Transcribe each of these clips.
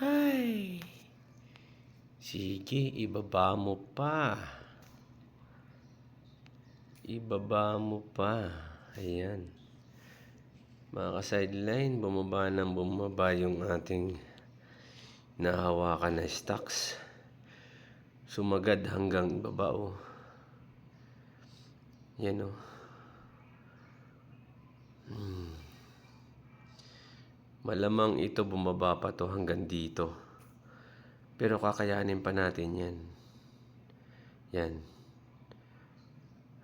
Ay. Sige, ibaba mo pa. Ibaba mo pa. Ayan. Mga ka-sideline, bumaba ng bumaba yung ating nahawakan na stocks. Sumagad hanggang ibaba oh. Yan oh. Malamang ito bumaba pa to hanggang dito. Pero kakayanin pa natin yan. Yan.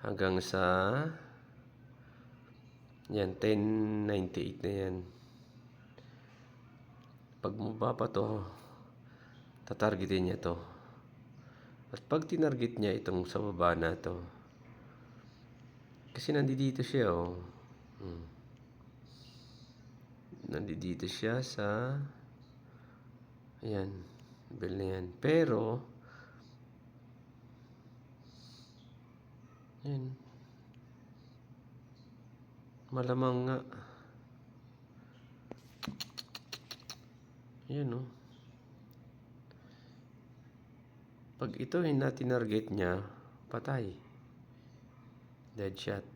Hanggang sa yan, 1098 na yan. Pag bumaba pa to, tatargetin niya to. At pag tinarget niya itong sa baba na to, kasi nandito siya oh. Nandito siya sa ayan, bell na yan. Pero yan. Malamang nga. Yan oh. Pag ito na tinarget niya, patay. Dead shot.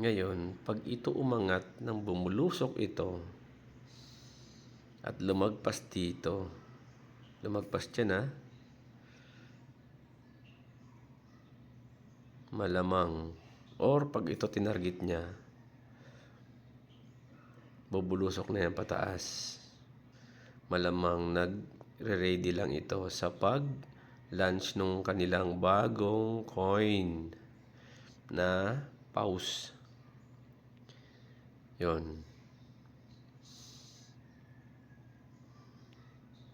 Ngayon, pag ito umangat nang bumulusok ito at lumagpas dito, lumagpas siya na, malamang, or pag ito tinarget niya, bubulusok na yan pataas. Malamang nagre-ready lang ito sa pag-launch nung kanilang bagong coin na pause. Yon.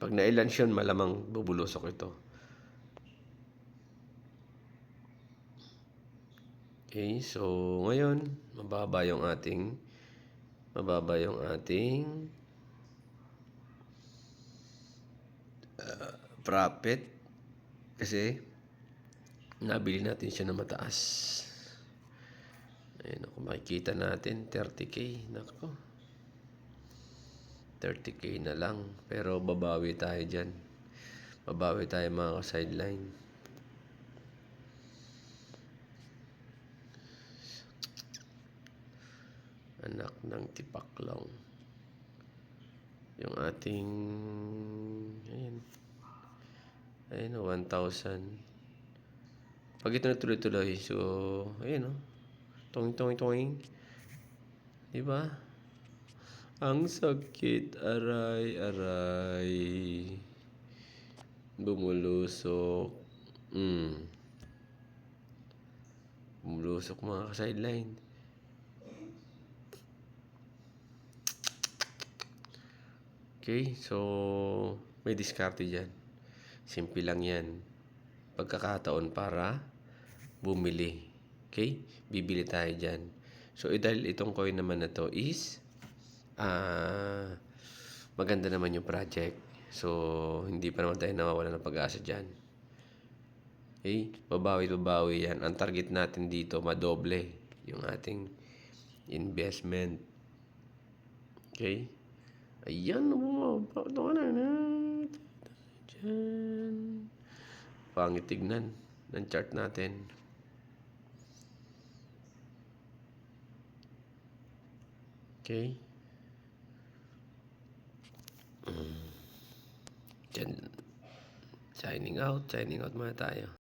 Pag na-launch yun, malamang bubulusok ito. Okay, so ngayon, mababa yung ating mababa yung ating uh, profit kasi nabili natin siya na mataas. Ayun, kung makikita natin, 30k. Nako. 30k na lang. Pero babawi tayo dyan. Babawi tayo mga sideline. Anak ng tipaklong. Yung ating... Ayun. Ayun, 1,000. Pag ito na tuloy-tuloy, so, ayun, oh. Toing, toing, toing. Di ba? Ang sakit, aray, aray. Bumulusok. Mm. Bumulusok mga sideline. Okay, so may diskarte dyan. Simple lang yan. Pagkakataon para bumili. Okay? Bibili tayo dyan. So, dahil itong coin naman na to is ah maganda naman yung project. So, hindi pa naman tayo nawawala ng pag-asa dyan. Okay? Babawi-babawi yan. Ang target natin dito, madoble yung ating investment. Okay? Ayan, bumaba. Na na. Diyan. Pangit tignan ng chart natin. Okay. Mm. Diyan. Signing out. Signing out muna tayo.